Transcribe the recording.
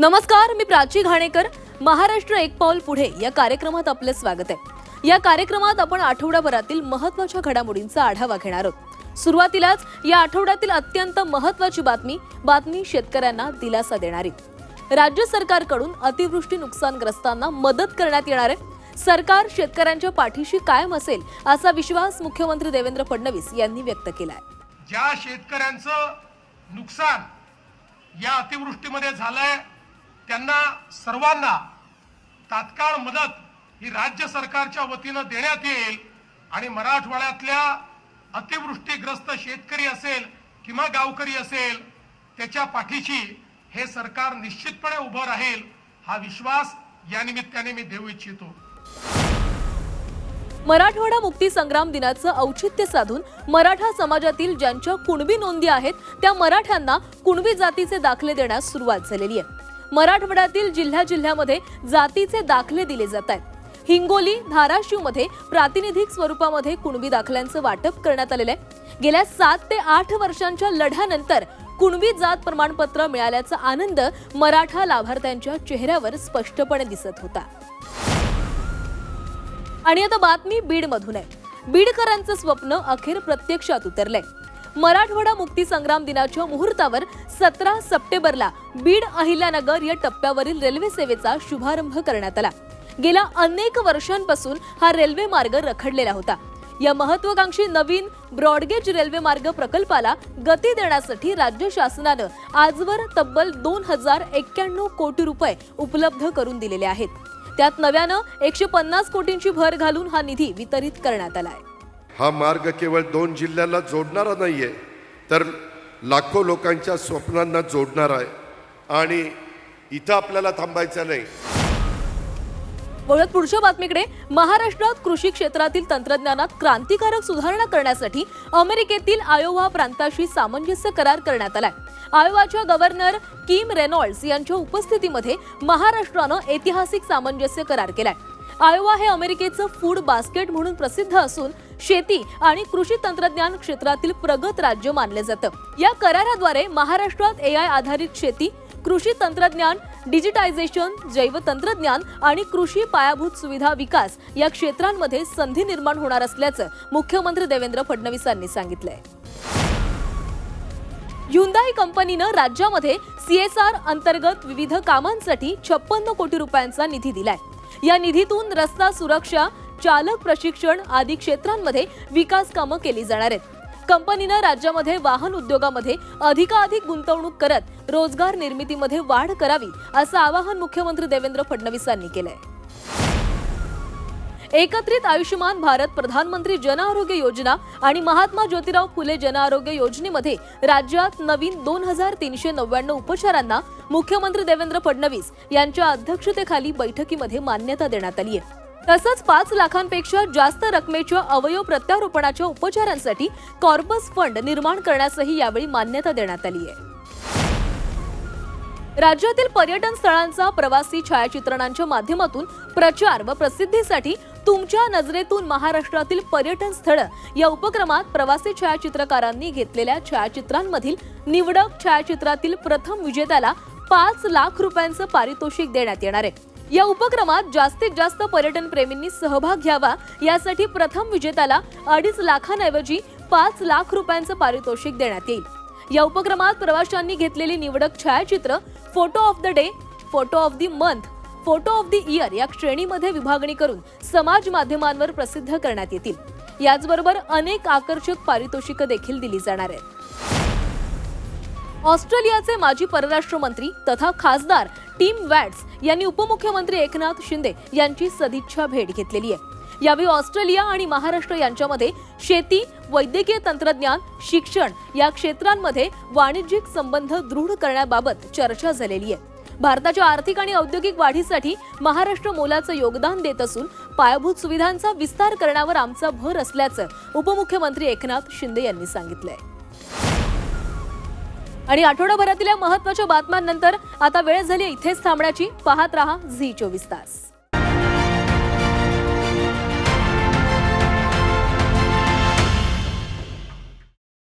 नमस्कार मी प्राची घाणेकर. महाराष्ट्र एक पाऊल पुढे. या कार्यक्रमात आपले स्वागत आहे. या कार्यक्रमात आपण आठवड्याभरातील महत्त्वाच्या घडामोडींचा आढावा घेणार आहोत. सुरुवातीलाच या आठवड्यातील अत्यंत महत्वाची बातमी बातमी शेतकऱ्यांना दिलासा देणारी. राज्य सरकारकडून अतिवृष्टी नुकसानग्रस्तांना मदत करण्यात येणार आहे. सरकार शेतकऱ्यांच्या पाठीशी कायम असेल असा विश्वास मुख्यमंत्री देवेंद्र फडणवीस यांनी व्यक्त केलाय ज्या शेतकऱ्यांचं नुकसान या अतिवृष्टीमध्ये झालंय त्यांना सर्वांना तात्काळ मदत ही राज्य सरकारच्या वतीनं देण्यात येईल आणि मराठवाड्यातल्या अतिवृष्टीग्रस्त शेतकरी असेल किंवा गावकरी असेल त्याच्या पाठीशी हे सरकार निश्चितपणे उभं राहील हा विश्वास या निमित्ताने मी देऊ इच्छितो. मराठवाडा मुक्ती संग्राम दिनाचं औचित्य साधून मराठा समाजातील ज्यांच्या कुणबी नोंदी आहेत त्या मराठ्यांना कुणबी जातीचे दाखले देण्यास सुरुवात झालेली आहे. मराठवाड्यातील जिल्ह्या जिल्ह्यामध्ये जातीचे दाखले दिले जात आहेत. हिंगोली धाराशिवमध्ये प्रातिनिधिक स्वरूपामध्ये कुणबी दाखल्यांचं वाटप करण्यात आलेलं आहे. गेल्या सात ते आठ वर्षांच्या लढ्यानंतर कुणबी जात प्रमाणपत्र मिळाल्याचा आनंद मराठा लाभार्थ्यांच्या चेहऱ्यावर स्पष्टपणे दिसत होता. आणि आता बातमी बीडमधून आहे. बीडकरांचं स्वप्न अखेर प्रत्यक्षात उतरलंय. मराठवाडा मुक्ती संग्राम दिनाच्या मुहूर्तावर सतरा सप्टेंबरला बीड अहिल्यानगर या टप्प्यावरील रेल्वे सेवेचा शुभारंभ करण्यात आला. गेल्या अनेक वर्षांपासून हा रेल्वे मार्ग रखडलेला होता. या महत्वाकांक्षी नवीन ब्रॉडगेज रेल्वे मार्ग प्रकल्पाला गती देण्यासाठी राज्य शासनानं आजवर तब्बल दोन हजार एक्क्याण्णव कोटी रुपये उपलब्ध करून दिलेले आहेत. त्यात नव्यानं एकशे पन्नास कोटींची भर घालून हा निधी वितरित करण्यात आलाय हा मार्ग केवळ दोन जिल्ह्याला जोडणारा नाही आहे तर लाखो लोकांच्या स्वप्नांना जोडणार आहे. आणि इथं आपल्याला थांबायचं नाही. वळत पुढच्या बातमीकडे महाराष्ट्रात कृषी क्षेत्रातील तंत्रज्ञानात क्रांतिकारक सुधारणा करण्यासाठी अमेरिकेतील आयोवा प्रांताशी सामंजस्य करार करण्यात आलाय. आयोवाच्या गव्हर्नर किम रेनॉल्ड्स यांच्या उपस्थितीमध्ये महाराष्ट्रानं ऐतिहासिक सामंजस्य करार केलाय. आयोवा हे अमेरिकेचं फूड बास्केट म्हणून प्रसिद्ध असून शेती आणि कृषी तंत्रज्ञान क्षेत्रातील प्रगत राज्य मानलं जातं. या कराराद्वारे महाराष्ट्रात एआय आधारित शेती कृषी तंत्रज्ञान डिजिटायझेशन जैवतंत्रज्ञान आणि कृषी पायाभूत सुविधा विकास या क्षेत्रांमध्ये संधी निर्माण होणार असल्याचं मुख्यमंत्री देवेंद्र फडणवीसांनी सांगितलंय. युंदाई कंपनीनं राज्यामध्ये सीएसआर अंतर्गत विविध कामांसाठी छप्पन्न कोटी रुपयांचा निधी दिलाय. या निधीतून रस्ता सुरक्षा चालक प्रशिक्षण आदी क्षेत्रांमध्ये विकास कामं केली जाणार आहेत. कंपनीनं राज्यामध्ये वाहन उद्योगामध्ये अधिकाधिक गुंतवणूक करत रोजगार निर्मितीमध्ये वाढ करावी असं आवाहन मुख्यमंत्री देवेंद्र फडणवीसांनी केलंय. एकत्रित आयुष्यमान भारत प्रधानमंत्री जन आरोग्य योजना आणि महात्मा ज्योतिराव फुले जन आरोग्य योजनेमध्ये राज्यात नवीन दोन हजार तीनशे नव्याण्णव उपचारांना मुख्यमंत्री देवेंद्र फडणवीस यांच्या अध्यक्षतेखाली बैठकीमध्ये मान्यता देण्यात आली आहे. तसंच पाच लाखांपेक्षा जास्त रकमेच्या अवयव प्रत्यारोपणाच्या उपचारांसाठी कॉर्पस फंड निर्माण करण्यासही यावेळी मान्यता देण्यात आली आहे. राज्यातील पर्यटन स्थळांचा प्रवासी छायाचित्रणांच्या माध्यमातून प्रचार व प्रसिद्धीसाठी तुमच्या नजरेतून महाराष्ट्रातील पर्यटन स्थळ या उपक्रमात प्रवासी छायाचित्रकारांनी घेतलेल्या छायाचित्रांमधील निवडक छायाचित्रातील प्रथम विजेत्याला पाच लाख रुपयांचं पारितोषिक देण्यात येणार आहे. या उपक्रमात जास्तीत जास्त पर्यटन प्रेमींनी सहभाग घ्यावा यासाठी प्रथम विजेत्याला अडीच लाखांऐवजी पाच लाख रुपयांचं पारितोषिक देण्यात येईल. या उपक्रमात प्रवाशांनी घेतलेली निवडक छायाचित्र photo of the day photo of the month photo of the year या श्रेणीमध्ये विभागणी करून समाज माध्यमांवर प्रसिद्ध करण्यात येतील. याचबरोबर अनेक आकर्षक पारितोषिकं देखील दिली जाणार आहेत. ऑस्ट्रेलियाचे माजी परराष्ट्र मंत्री तथा खासदार टीम वॅट्स यांनी उपमुख्यमंत्री एकनाथ शिंदे यांची सदिच्छा भेट घेतलेली आहे. यावेळी ऑस्ट्रेलिया आणि महाराष्ट्र यांच्यामध्ये शेती वैद्यकीय तंत्रज्ञान शिक्षण या क्षेत्रांमध्ये वाणिज्यिक संबंध दृढ करण्याबाबत चर्चा झालेली आहे. भारताच्या आर्थिक आणि औद्योगिक वाढीसाठी महाराष्ट्र मोलाचं योगदान देत असून पायाभूत सुविधांचा विस्तार करण्यावर आमचा भर असल्याचं उपमुख्यमंत्री एकनाथ शिंदे यांनी सांगितलंय. आणि आठवडाभरातील या महत्त्वाच्या बातम्यांनंतर आता वेळ झाली इथेच थांबण्याची. पाहत रहा झी चोवीस तास.